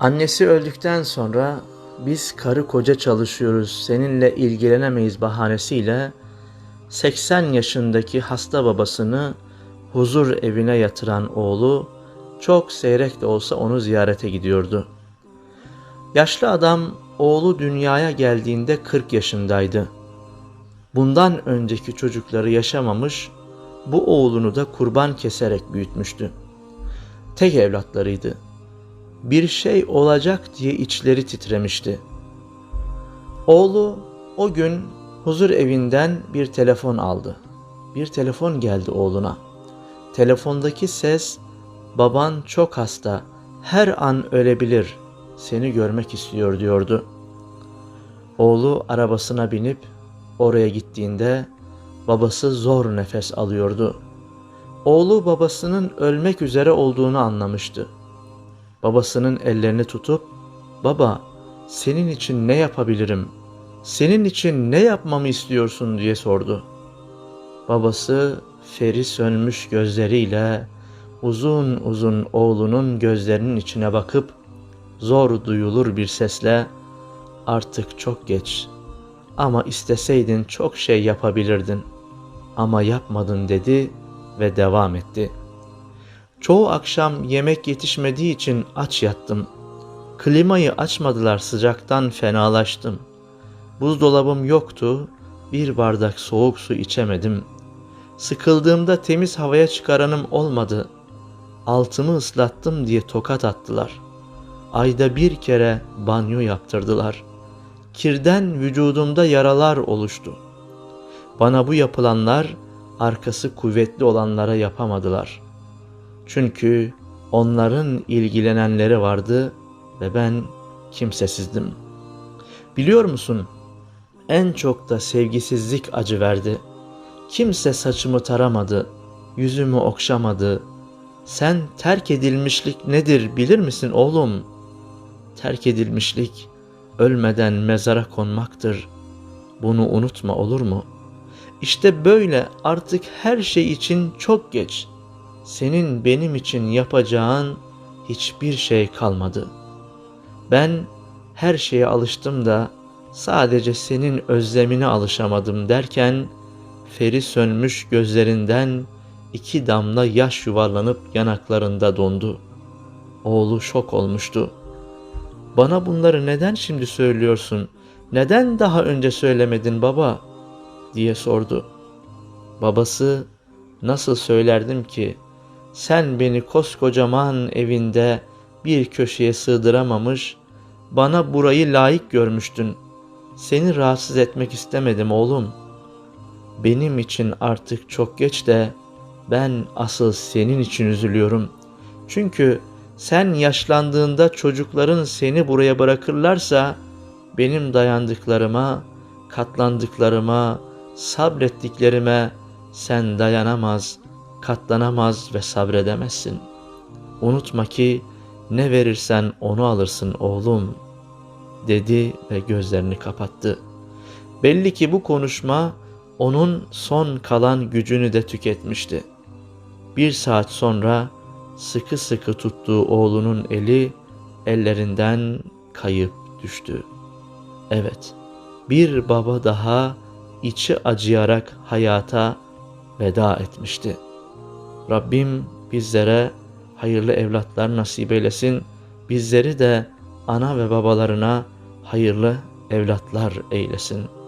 Annesi öldükten sonra biz karı koca çalışıyoruz, seninle ilgilenemeyiz bahanesiyle 80 yaşındaki hasta babasını huzur evine yatıran oğlu çok seyrek de olsa onu ziyarete gidiyordu. Yaşlı adam oğlu dünyaya geldiğinde 40 yaşındaydı. Bundan önceki çocukları yaşamamış, bu oğlunu da kurban keserek büyütmüştü. Tek evlatlarıydı. Bir şey olacak diye içleri titremişti. Oğlu o gün huzur evinden bir telefon aldı. Bir telefon geldi oğluna. Telefondaki ses baban çok hasta, her an ölebilir, seni görmek istiyor diyordu. Oğlu arabasına binip oraya gittiğinde babası zor nefes alıyordu. Oğlu babasının ölmek üzere olduğunu anlamıştı. Babasının ellerini tutup "Baba, senin için ne yapabilirim? Senin için ne yapmamı istiyorsun?" diye sordu. Babası feri sönmüş gözleriyle uzun uzun oğlunun gözlerinin içine bakıp zor duyulur bir sesle "Artık çok geç. Ama isteseydin çok şey yapabilirdin. Ama yapmadın." dedi ve devam etti. Çoğu akşam yemek yetişmediği için aç yattım. Klimayı açmadılar sıcaktan fenalaştım. Buzdolabım yoktu, bir bardak soğuk su içemedim. Sıkıldığımda temiz havaya çıkaranım olmadı. Altımı ıslattım diye tokat attılar. Ayda bir kere banyo yaptırdılar. Kirden vücudumda yaralar oluştu. Bana bu yapılanlar arkası kuvvetli olanlara yapamadılar. Çünkü onların ilgilenenleri vardı ve ben kimsesizdim. Biliyor musun? En çok da sevgisizlik acı verdi. Kimse saçımı taramadı, yüzümü okşamadı. Sen terk edilmişlik nedir bilir misin oğlum? Terk edilmişlik ölmeden mezara konmaktır. Bunu unutma olur mu? İşte böyle artık her şey için çok geç. Senin benim için yapacağın hiçbir şey kalmadı. Ben her şeye alıştım da sadece senin özlemine alışamadım derken feri sönmüş gözlerinden iki damla yaş yuvarlanıp yanaklarında dondu. Oğlu şok olmuştu. Bana bunları neden şimdi söylüyorsun? Neden daha önce söylemedin baba? diye sordu. Babası nasıl söylerdim ki sen beni koskocaman evinde bir köşeye sığdıramamış, bana burayı layık görmüştün. Seni rahatsız etmek istemedim oğlum. Benim için artık çok geç de ben asıl senin için üzülüyorum. Çünkü sen yaşlandığında çocukların seni buraya bırakırlarsa benim dayandıklarıma, katlandıklarıma, sabrettiklerime sen dayanamaz, katlanamaz ve sabredemezsin. Unutma ki ne verirsen onu alırsın oğlum, dedi ve gözlerini kapattı. Belli ki bu konuşma onun son kalan gücünü de tüketmişti. Bir saat sonra sıkı sıkı tuttuğu oğlunun eli ellerinden kayıp düştü. Evet, bir baba daha içi acıyarak hayata veda etmişti. Rabbim bizlere hayırlı evlatlar nasip eylesin. Bizleri de ana ve babalarına hayırlı evlatlar eylesin.''